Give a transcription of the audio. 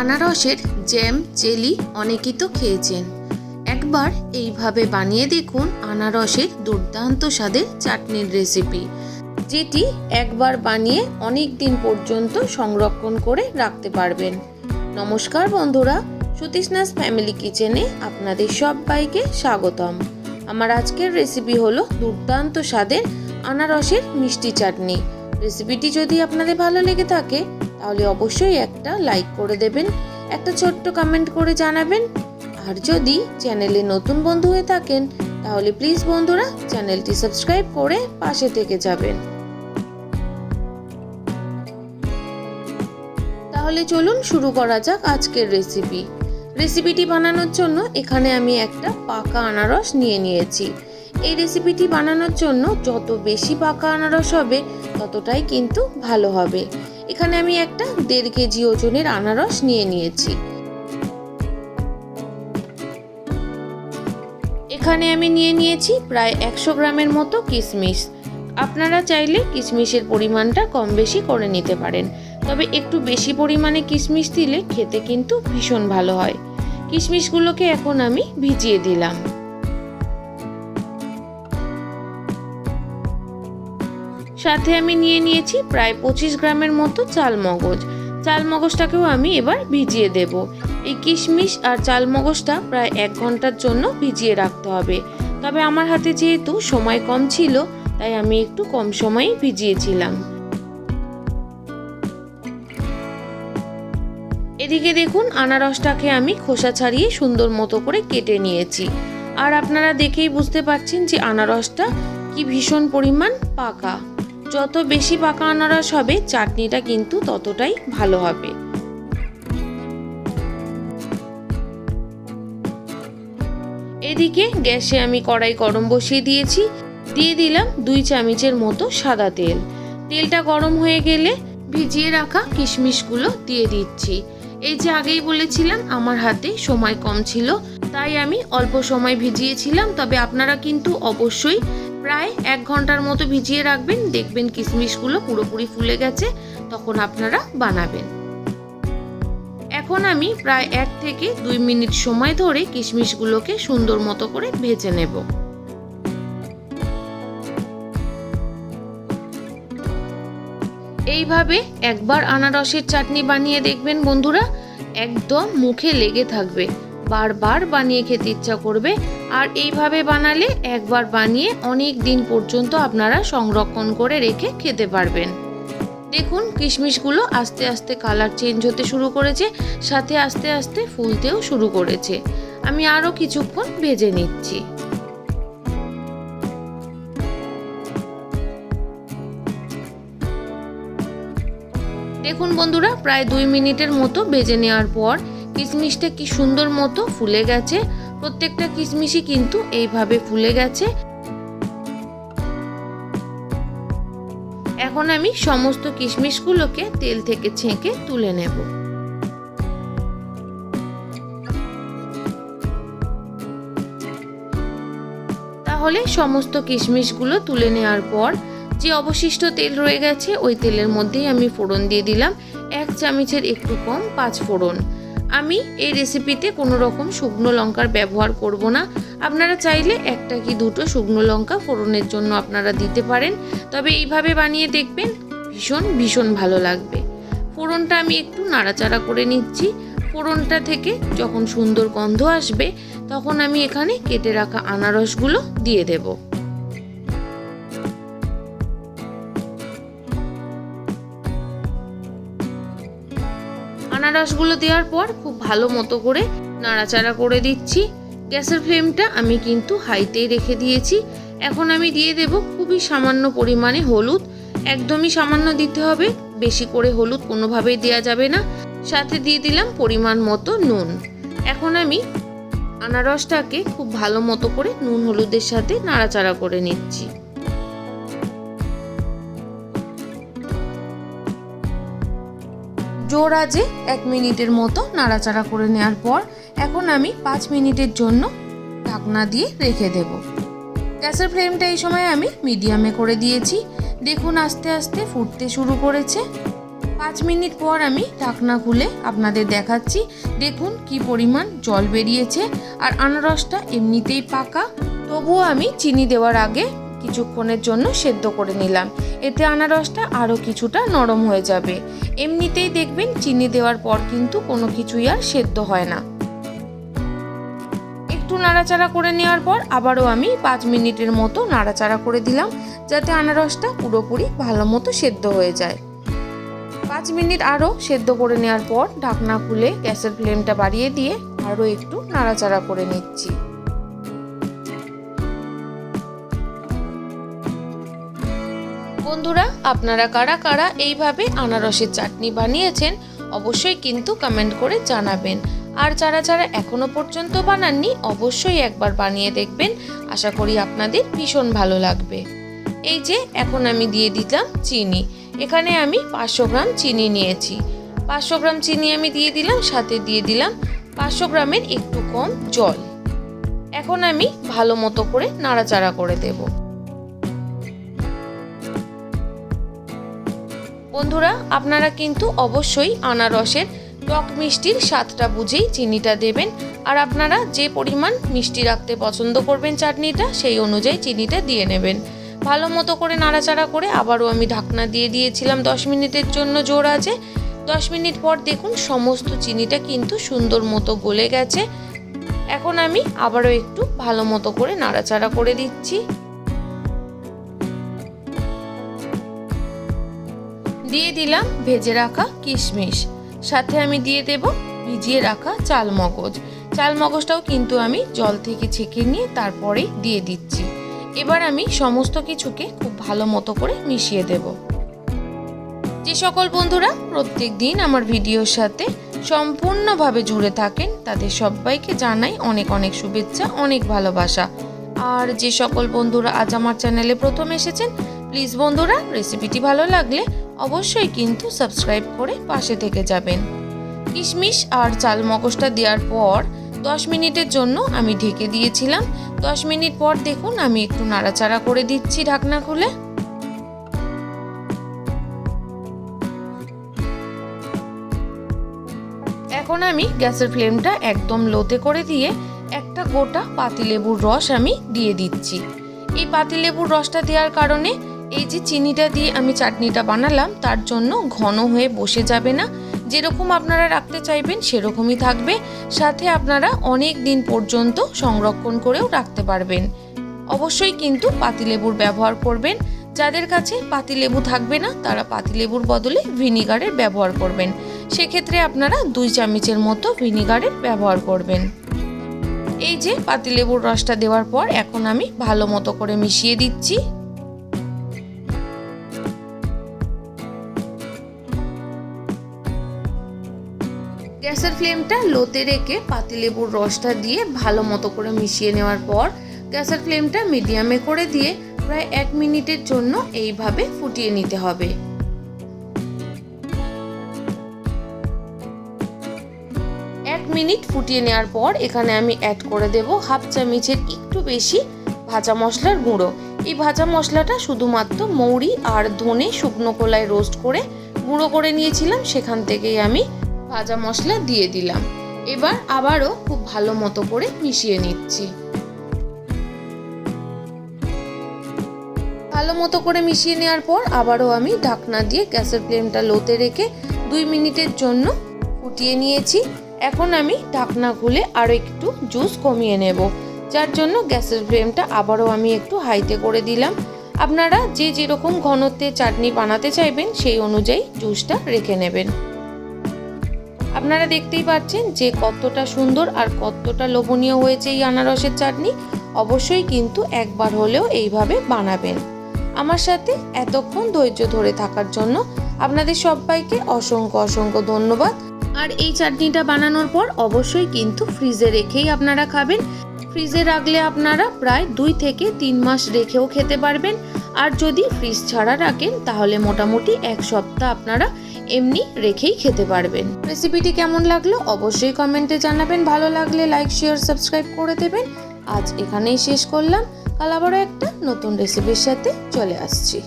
আনারসের jam, jelly অনেকেই তো খেয়েছেন। একবার এইভাবে বানিয়ে দেখুন আনারসের দুর্দান্ত স্বাদের চাটনির রেসিপি, যেটি একবার বানিয়ে অনেক দিন পর্যন্ত সংরক্ষণ করে রাখতে পারবেন। নমস্কার বন্ধুরা সুতিষ্ণাস ফ্যামিলি কিচেনে আপনাদের সবাইকে স্বাগতম। আমার আজকের রেসিপি হলো দুর্দান্ত স্বাদের আনারসের মিষ্টি চাটনি। রেসিপিটি যদি আপনাদের ভালো লেগে থাকে তাহলে অবশ্যই একটা লাইক করে দেবেন, একটা ছোট্ট কমেন্ট করে জানাবেন। আর যদি চ্যানেলে নতুন বন্ধু হয়ে থাকেন, তাহলে প্লিজ বন্ধুরা চ্যানেলটি সাবস্ক্রাইব করে পাশে থেকে যাবেন। তাহলে চলুন শুরু করা যাক আজকের রেসিপি রেসিপিটি বানানোর জন্য এখানে আমি একটা পাকা আনারস নিয়ে নিয়েছি। এই রেসিপিটি বানানোর জন্য যত বেশি পাকা আনারস হবে, ততটাই কিন্তু ভালো হবে। এখানে আমি একটা দেড় কেজি ওজনের আনারস নিয়ে নিয়েছি। এখানে আমি নিয়ে নিয়েছি প্রায় একশো গ্রামের মতো কিশমিশ আপনারা চাইলে কিশমিশের পরিমাণটা কম বেশি করে নিতে পারেন। তবে একটু বেশি পরিমাণে কিশমিশ দিলে খেতে কিন্তু ভীষণ ভালো হয়। কিশমিশগুলোকে এখন আমি ভিজিয়ে দিলাম। সাথে আমি নিয়ে নিয়েছি প্রায় পঁচিশ গ্রামের মতো চাল মগজ চাল মগজটাকেও আমি এবার ভিজিয়ে দেব। এই কিশমিশ আর চাল মগজটা প্রায় এক ঘণ্টার জন্য ভিজিয়ে রাখতে হবে। তবে আমার হাতে যেহেতু সময় কম ছিল, তাই আমি একটু কম সময়ই ভিজিয়েছিলাম। এদিকে দেখুন, আনারসটাকে আমি খোসা ছাড়িয়ে সুন্দর মতো করে কেটে নিয়েছি। আর আপনারা দেখেই বুঝতে পারছেন যে আনারসটা কি ভীষণ পরিমাণ পাকা। যত বেশি পাকা আনারস হবে চাটনিটা কিন্তু ততটাই ভালো হবে। এদিকে গ্যাসে আমি কড়াই গরম বসিয়ে দিয়েছি। দিয়ে দিলাম দুই চামচের মতো সাদা তেল। তেলটা গরম হয়ে গেলে ভিজিয়ে রাখা কিশমিশগুলো দিয়ে দিচ্ছি। এই যে আগেই বলেছিলাম, আমার হাতে সময় কম ছিল, তাই আমি অল্প সময় ভিজিয়েছিলাম। তবে আপনারা কিন্তু অবশ্যই প্রায় এক ঘণ্টার মতো ভিজিয়ে রাখবেন, দেখবেন কিশমিশগুলো পুরোপুরি ফুলে গেছে, তখন আপনারা বানাবেন। এখন আমি প্রায় এক থেকে দুই মিনিট সময় ধরে কিশমিশগুলোকে সুন্দর মতো করে ভেজে নেব। এইভাবে একবার আনারসের চাটনি বানিয়ে দেখবেন বন্ধুরা, একদম মুখে লেগে থাকবে। বারবার বানিয়ে খেতে ইচ্ছা করবে। আর এইভাবে বানালে একবার বানিয়ে অনেক দিন পর্যন্ত আপনারা সংরক্ষণ করে রেখে খেতে পারবেন। দেখুন, কিশমিশগুলো আস্তে আস্তে কালার চেঞ্জ হতে শুরু করেছে, সাথে আস্তে আস্তে ফুলতেও শুরু করেছে। আমি আরও কিছুক্ষণ ভেজে নিচ্ছি। দেখুন বন্ধুরা, প্রায় দুই মিনিটের মতো ভেজে নেওয়ার পর কিশমিশটা কি সুন্দর মতো ফুলে গেছে। প্রত্যেকটা কিশমিশই কিন্তু এইভাবে ফুলে গেছে। এখন আমি সমস্ত কিশমিশগুলোকে তেল থেকে ছেঁকে তুলে নেব। তাহলে সমস্ত কিশমিশগুলো তুলে নেওয়ার পর যে অবশিষ্ট তেল রয়ে গেছে, ওই তেলের মধ্যেই আমি ফোড়ন দিয়ে দিলাম। এক চামচের একটু কম পাঁচ ফোড়ন। আমি এই রেসিপিতে কোনো রকম শুকনো লঙ্কার ব্যবহার করব না। আপনারা চাইলে একটা কি দুটো শুকনো লঙ্কা ফোড়নের জন্য আপনারা দিতে পারেন। তবে এইভাবে বানিয়ে দেখবেন ভীষণ ভীষণ ভালো লাগবে। ফোড়নটা আমি একটু নাড়াচাড়া করে নিচ্ছি। ফোড়নটা থেকে যখন সুন্দর গন্ধ আসবে, তখন আমি এখানে কেটে রাখা আনারসগুলো দিয়ে দেবো। আনারসগুলো দেওয়ার পর খুব ভালো মতো করে নাড়াচাড়া করে দিচ্ছি। গ্যাসের ফ্লেমটা আমি কিন্তু হাইতেই রেখে দিয়েছি। এখন আমি দিয়ে দেব খুবই সামান্য পরিমাণে হলুদ। একদমই সামান্য দিতে হবে, বেশি করে হলুদ কোনোভাবেই দেওয়া যাবে না। সাথে দিয়ে দিলাম পরিমাণ মতো নুন। এখন আমি আনারসটাকে খুব ভালো মতো করে নুন হলুদের সাথে নাড়াচাড়া করে নিচ্ছি। জোর আজে এক মিনিটের মতো নাড়াচাড়া করে নেওয়ার পর এখন আমি পাঁচ মিনিটের জন্য ঢাকনা দিয়ে রেখে দেব। গ্যাসের ফ্লেমটা এই সময় আমি মিডিয়ামে করে দিয়েছি। দেখুন আস্তে আস্তে ফুটতে শুরু করেছে। পাঁচ মিনিট পর আমি ঢাকনা খুলে আপনাদের দেখাচ্ছি। দেখুন কি পরিমাণ জল বেরিয়েছে। আর আনারসটা এমনিতেই পাকা। তবুও আমি চিনি দেওয়ার আগে কিছুক্ষণের জন্য সেদ্ধ করে নিলাম। এতে আনারসটা আরও কিছুটা নরম হয়ে যাবে। এমনিতেই দেখবেন চিনি দেওয়ার পর কিন্তু কোনো কিছুই আর সেদ্ধ হয় না। একটু নাড়াচাড়া করে নেওয়ার পর আবারও আমি পাঁচ মিনিটের মতো নাড়াচাড়া করে দিলাম, যাতে আনারসটা পুরোপুরি ভালো মতো সেদ্ধ হয়ে যায়। পাঁচ মিনিট আরও সেদ্ধ করে নেওয়ার পর ঢাকনা খুলে গ্যাসের ফ্লেমটা বাড়িয়ে দিয়ে আরও একটু নাড়াচাড়া করে নিচ্ছি। বন্ধুরা, আপনারা কারা কারা এইভাবে আনারসের চাটনি বানিয়েছেন, অবশ্যই কিন্তু কমেন্ট করে জানাবেন। আর যারা যারা এখনও পর্যন্ত বানাননি, অবশ্যই একবার বানিয়ে দেখবেন। আশা করি আপনাদের ভীষণ ভালো লাগবে। এই যে, এখন আমি দিয়ে দিলাম চিনি। এখানে আমি পাঁচশো গ্রাম চিনি নিয়েছি। পাঁচশো গ্রাম চিনি আমি দিয়ে দিলাম, সাথে দিয়ে দিলাম পাঁচশো গ্রামের একটু কম জল। এখন আমি ভালো মতো করে নাড়াচাড়া করে দেবো। বন্ধুরা, আপনারা কিন্তু অবশ্যই আনারসের টক মিষ্টির স্বাদটা বুঝেই চিনিটা দেবেন। আর আপনারা যে পরিমাণ মিষ্টি রাখতে পছন্দ করবেন চাটনিটা, সেই অনুযায়ী চিনিটা দিয়ে নেবেন। ভালো মতো করে নাড়াচাড়া করে আবারও আমি ঢাকনা দিয়ে দিয়েছিলাম। দশ মিনিটের জন্য জোর আছে। দশ মিনিট পর দেখুন, সমস্ত চিনিটা কিন্তু সুন্দর মতো গলে গেছে। এখন আমি আবারও একটু ভালো মতো করে নাড়াচাড়া করে দিচ্ছি। দিয়ে দিলাম ভেজে রাখা কিশমিশ। সাথে আমি দিয়ে দেব ভিজিয়ে রাখা চাল মগজ চাল মগজটাও কিন্তু আমি জল থেকে ছেঁকে নিয়ে তারপরেই দিয়ে দিচ্ছি। এবার আমি সমস্ত কিছুকে খুব ভালো মতো করে মিশিয়ে দেব। যে সকল বন্ধুরা প্রত্যেক দিন আমার ভিডিওর সাথে সম্পূর্ণভাবে জুড়ে থাকেন, তাদের সবাইকে জানাই অনেক অনেক শুভেচ্ছা, অনেক ভালোবাসা। আর যে সকল বন্ধুরা আজ আমার চ্যানেলে প্রথম এসেছেন প্লিজ বন্ধুরা রেসিপিটি ভালো লাগলে অবশ্যই কিন্তু সাবস্ক্রাইব করে পাশে থেকে যাবেন। কিশমিশ আর চাল মগজটা দেওয়ার পর দশ মিনিটের জন্য আমি ঢেকে দিয়েছিলাম। দশ মিনিট পর দেখুন আমি একটু নাড়াচাড়া করে দিচ্ছি ঢাকনা খুলে। এখন আমি গ্যাসের ফ্লেমটা একদম লোতে করে দিয়ে একটা গোটা পাতিলেবুর রস আমি দিয়ে দিচ্ছি। এই পাতিলেবুর রসটা দেওয়ার কারণে এই যে চিনিটা দিয়ে আমি চাটনিটা বানালাম, তার জন্য ঘন হয়ে বসে যাবে না। যেরকম আপনারা রাখতে চাইবেন, সেরকমই থাকবে। সাথে আপনারা অনেক দিন পর্যন্ত সংরক্ষণ করেও রাখতে পারবেন। অবশ্যই কিন্তু পাতিলেবুর ব্যবহার করবেন। যাদের কাছে পাতিলেবু থাকবে না, তারা পাতিলেবুর বদলে ভিনিগারের ব্যবহার করবেন। সেক্ষেত্রে আপনারা দুই চামচের মতো ভিনিগারের ব্যবহার করবেন। এই যে পাতিলেবুর রসটা দেওয়ার পর এখন আমি ভালো মতো করে মিশিয়ে দিচ্ছি। গ্যাসের ফ্লেমটা লোতে রেখে পাতিলেবুর রসটা দিয়ে ভালো মতো করে মিশিয়ে নেওয়ার পর গ্যাসের ফ্লেমটা মিডিয়ামে করে দিয়ে প্রায় এক মিনিটের জন্য এইভাবে ফুটিয়ে নিতে হবে। এক মিনিট ফুটিয়ে নেওয়ার পর এখানে আমি অ্যাড করে দেব হাফ চামচের একটু বেশি ভাজা মশলার গুঁড়ো। এই ভাজা মশলাটা শুধুমাত্র মৌরি আর ধনে শুকনো কলায় রোস্ট করে গুঁড়ো করে নিয়েছিলাম, সেখান থেকেই আমি ভাজা মশলা দিয়ে দিলাম। এবার আবারও খুব ভালো মতো করে মিশিয়ে নিচ্ছি। ভালো মতো করে মিশিয়ে নেওয়ার পর আবারও আমি ঢাকনা দিয়ে গ্যাসের ফ্লেমটা লোতে রেখে দুই মিনিটের জন্য ফুটিয়ে নিয়েছি। এখন আমি ঢাকনা খুলে আরও একটু জুস কমিয়ে নেব, যার জন্য গ্যাসের ফ্লেমটা আবারও আমি একটু হাইতে করে দিলাম। আপনারা যে যেরকম ঘনত্বে চাটনি বানাতে চাইবেন সেই অনুযায়ী জুসটা রেখে নেবেন। আপনারা দেখতেই পাচ্ছেন যে কতটা সুন্দর আর কতটা লোভনীয় হয়েছে এই আনারসের চাটনি। অবশ্যই কিন্তু একবার হলেও এইভাবে বানাবেন। আমার সাথে এতক্ষণ ধৈর্য ধরে থাকার জন্য আপনাদের সবাইকে অসংখ্য অসংখ্য ধন্যবাদ। আর এই চাটনিটা বানানোর পর অবশ্যই কিন্তু ফ্রিজে রেখেই আপনারা খাবেন। ফ্রিজে রাখলে আপনারা প্রায় দুই থেকে তিন মাস রেখেও খেতে পারবেন। আর যদি ফ্রিজ ছাড়া রাখেন তাহলে মোটামুটি এক সপ্তাহ আপনারা এমনি রেখেই খেতে পারবেন। রেসিপিটি কেমন লাগল অবশ্যই কমেন্টে জানাবেন। ভালো লাগলে লাইক শেয়ার সাবস্ক্রাইব করে দেবেন। আজ এখানেই শেষ করলাম। কাল আবারও একটা নতুন রেসিপির সাথে চলে আসছি।